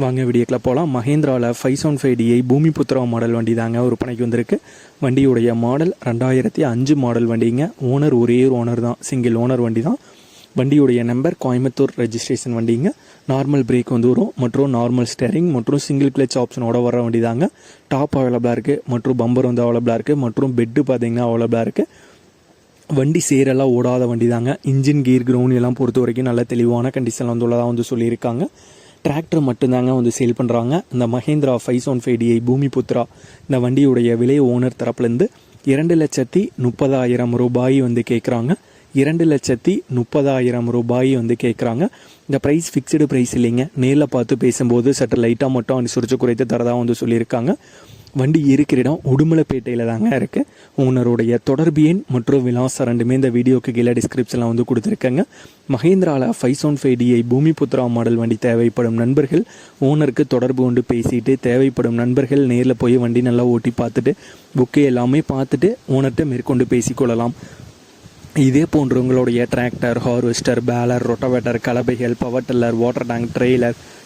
வாங்க வீடியோக்கில் போகலாம் மஹேந்திராவில் five seven five DI Bhumi Putra model வண்டி தாங்க விற்பனைக்கு வந்திருக்கு. வண்டியுடைய மாடல் ரெண்டாயிரத்தி அஞ்சு மாடல் வண்டிங்க. ஓனர் ஒரே ஒரு ஓனர் தான். சிங்கிள் ஓனர் வண்டி தான் வண்டியுடைய நம்பர் கோயம்புத்தூர் ரெஜிஸ்ட்ரேஷன் வண்டிங்க. நார்மல் பிரேக் வந்து வரும். மற்றும் நார்மல் ஸ்டேரிங் மற்றும் சிங்கிள் கிளச் ஆப்ஷனோட வர வண்டி தாங்க டாப் அவைலபிளாக இருக்குது மற்றும் பம்பர் வந்து அவைலபிளாக இருக்குது மற்றும் பெட்டு பார்த்தீங்கன்னா அவைலபிளாக இருக்குது வண்டி சேரெல்லாம் ஓடாத வண்டி தாங்க இன்ஜின் கீர் கிரவுண்ட் எல்லாம் பொறுத்த வரைக்கும் நல்ல தெளிவான கண்டிஷனில் வந்து உள்ளதாக வந்து சொல்லியிருக்காங்க. டிராக்டர் மட்டும்தாங்க வந்து சேல் பண்ணுறாங்க இந்த Mahindra five one five DI Bhoomi Putra இந்த வண்டியுடைய விலை ஓனர் தரப்புலேருந்து இரண்டு லட்சத்தி முப்பதாயிரம் ரூபாய் வந்து கேட்குறாங்க இரண்டு லட்சத்தி முப்பதாயிரம் ரூபாய் வந்து கேட்குறாங்க இந்த ப்ரைஸ் ஃபிக்ஸ்டு ப்ரைஸ் இல்லைங்க. நேரில் பார்த்து பேசும்போது சற்று லைட்டாக மட்டும் அனுசரித்து குறைத்து தரதாக வந்து சொல்லியிருக்காங்க. வண்டி இருக்கிற இடம் உடுமலைப்பேட்டையில் தாங்க இருக்குது ஓனருடைய தொடர்பு எண் மற்றும் விலாசம் ரெண்டுமே இந்த வீடியோக்கு கீழே டிஸ்கிரிப்ஷனில் வந்து கொடுத்துருக்கேங்க. மஹேந்திராவில் five one five DI Bhumi Putra model வண்டி தேவைப்படும் நண்பர்கள் ஓனருக்கு தொடர்பு கொண்டு பேசிட்டு தேவைப்படும் நண்பர்கள் நேரில் போய் வண்டி நல்லா ஓட்டி பார்த்துட்டு புக்கே எல்லாமே பார்த்துட்டு ஓனர்கிட்ட மேற்கொண்டு பேசிக்கொள்ளலாம் இதே போன்றவங்களுடைய tractor harvester baler rotavator கலபைகள் power tiller water tank trailer